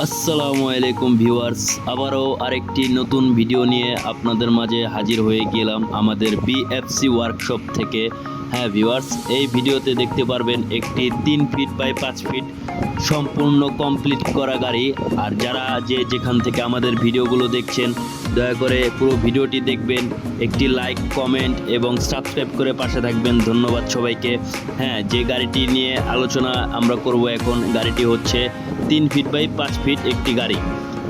আসসালামু আলাইকুম ভিউয়ার্স, আবারও আরেকটি নতুন ভিডিও নিয়ে আপনাদের মাঝে হাজির হয়ে গেলাম আমাদের বিএফসি ওয়ার্কশপ থেকে। হ্যাঁ ভিউয়ার্স, এই ভিডিওতে দেখতে পারবেন একটি তিন ফিট বাই পাঁচ ফিট সম্পূর্ণ কমপ্লিট করা গাড়ি। আর যারা যে যেখান থেকে আমাদের ভিডিওগুলো দেখছেন, দয়া করে পুরো ভিডিওটি দেখবেন, একটি লাইক কমেন্ট এবং সাবস্ক্রাইব করে পাশে থাকবেন। ধন্যবাদ সবাইকে। হ্যাঁ যে গাড়িটি নিয়ে আলোচনা আমরা করব এখন, গাড়িটি হচ্ছে তিন ফিট বাই পাঁচ ফিট একটি গাড়ি।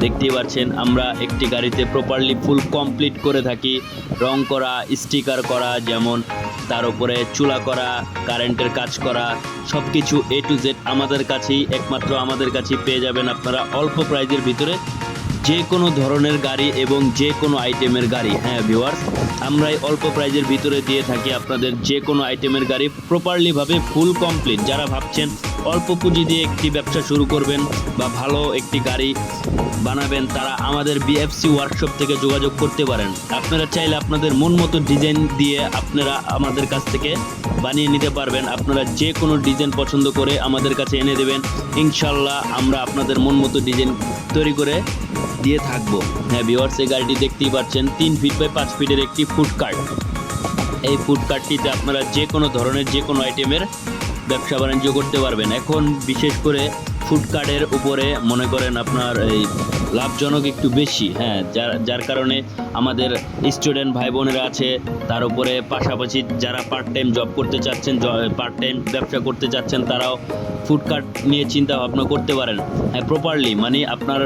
দেখতেই পাচ্ছেন, আমরা একটি গাড়িতে প্রপারলি ফুল কমপ্লিট করে থাকি। রং করা স্টিকার করা, যেমন তার উপরে চুলা করা কারেন্টের কাজ করা সব কিছু এ টু জেড আমাদের কাছেই, একমাত্র আমাদের কাছেই পেয়ে যাবেন আপনারা অল্প প্রাইজের ভিতরে যে কোনো ধরনের গাড়ি এবং যে কোনো আইটেমের গাড়ি। হ্যাঁ ভিউয়ার্স আমরা এই অল্প প্রাইজের ভিতরে দিয়ে থাকি আপনাদের যে কোনো আইটেমের গাড়ি প্রপারলিভাবে ফুল কমপ্লিট যারা ভাবছেন অল্প পুঁজি দিয়ে একটি ব্যবসা শুরু করবেন বা ভালো একটি গাড়ি বানাবেন, তারা আমাদের বিএফসি ওয়ার্কশপ থেকে যোগাযোগ করতে পারেন। আপনারা চাইলে আপনাদের মন মতো ডিজাইন দিয়ে আপনারা আমাদের কাছ থেকে বানিয়ে নিতে পারবেন। আপনারা যে কোনো ডিজাইন পছন্দ করে আমাদের কাছে এনে দেবেন। ইনশাল্লাহ আমরা আপনাদের মন মতো ডিজাইন তৈরি করে দিয়ে থাকব। হ্যাঁ ভিওয়ার্স এই গাড়িটি দেখতেই পাচ্ছেন, তিন ফিট বাই পাঁচ ফিটের একটি ফুড কার্ট এই ফুড কার্টটিতে আপনারা যে কোনো ধরনের, যে কোনো আইটেমের ব্যবসা বাণিজ্য করতে পারবেন। এখন বিশেষ করে ফুড কার্টের উপরে মনে করেন আপনার এই লাভজনক একটু বেশি হ্যাঁ যার যার কারণে আমাদের স্টুডেন্ট ভাই বোনেরা আছে, তার উপরে পাশাপাশি যারা পার্ট টাইম জব করতে চাচ্ছেন পার্ট টাইম ব্যবসা করতে চাচ্ছেন, তারাও ফুড কার্ট নিয়ে চিন্তা ভাবনা করতে পারেন। হ্যাঁ প্রপারলি মানে আপনার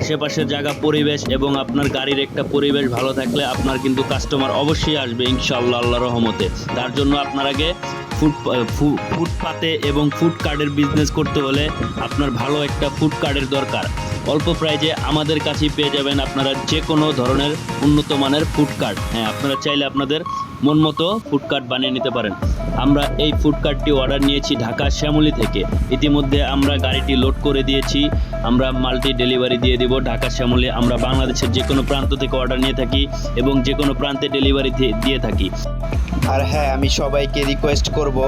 আশেপাশের জায়গা, পরিবেশ এবং আপনার গাড়ির একটা পরিবেশ ভালো থাকলে আপনার কিন্তু কাস্টমার অবশ্যই আসবে ইনশাল্লাহ আল্লাহ রহমতে। তার জন্য আপনার আগে ফুড ফুটপাতে এবং ফুড কার্ডের বিজনেস করতে হলে আপনার ভালো একটা ফুড কার্ডের দরকার। অল্প প্রাইজে আমাদের কাছেই পেয়ে যাবেন আপনারা যে কোনো ধরনের উন্নত মানের ফুড কার্ড হ্যাঁ আপনারা চাইলে আপনাদের মন মতো ফুড কার্ড বানিয়ে নিতে পারেন। আমরা এই ফুড কার্টটি অর্ডার নিয়েছি ঢাকা শ্যামলী থেকে। ইতিমধ্যে আমরা গাড়িটি লোড করে দিয়েছি। আমরা মাল্টি ডেলিভারি দিয়ে দেব ঢাকা শ্যামলী। আমরা বাংলাদেশের যে কোনো প্রান্ত থেকে অর্ডার নিয়ে থাকি এবং যে কোনো প্রান্তে ডেলিভারি দিয়ে থাকি। আর হ্যাঁ আমি সবাইকে রিকোয়েস্ট করব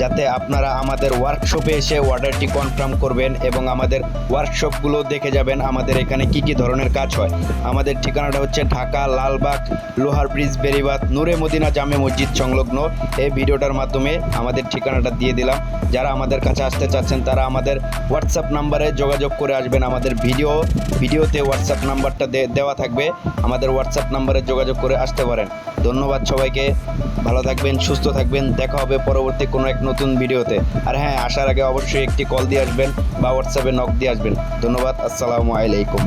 যাতে আপনারা আমাদের ওয়ার্কশপে এসে অর্ডারটি কনফার্ম করবেন এবং আমাদের ওয়ার্কশপগুলো দেখে যাবেন আমাদের এখানে কি কি ধরনের কাজ হয়। আমাদের ঠিকানাটা হচ্ছে ঢাকা, লালবাগ, লোহার ব্রিজ বেরিবাদ নূরে মদিনা জামে মসজিদ সংলগ্ন। এই ভিডিওটার মাধ্যমে আমাদের ঠিকানাটা দিয়ে দিলাম। যারা আমাদের কাছে আসতে চাচ্ছেন, তারা আমাদের হোয়াটসঅ্যাপ নাম্বারে যোগাযোগ করে আসবেন। আমাদের ভিডিও, ভিডিওতে হোয়াটসঅ্যাপ নাম্বারটা দেওয়া থাকবে। আমাদের হোয়াটসঅ্যাপ নাম্বারে যোগাযোগ করে আসতে পারেন। ধন্যবাদ সবাইকে। ভালো থাকবেন, সুস্থ থাকবেন। দেখা হবে পরবর্তী কোনো এক নতুন ভিডিওতে। আর হ্যাঁ আসার আগে অবশ্যই একটি কল দিয়ে আসবেন বা হোয়াটসঅ্যাপে নক দিয়ে আসবেন। ধন্যবাদ, আসসালামু আলাইকুম।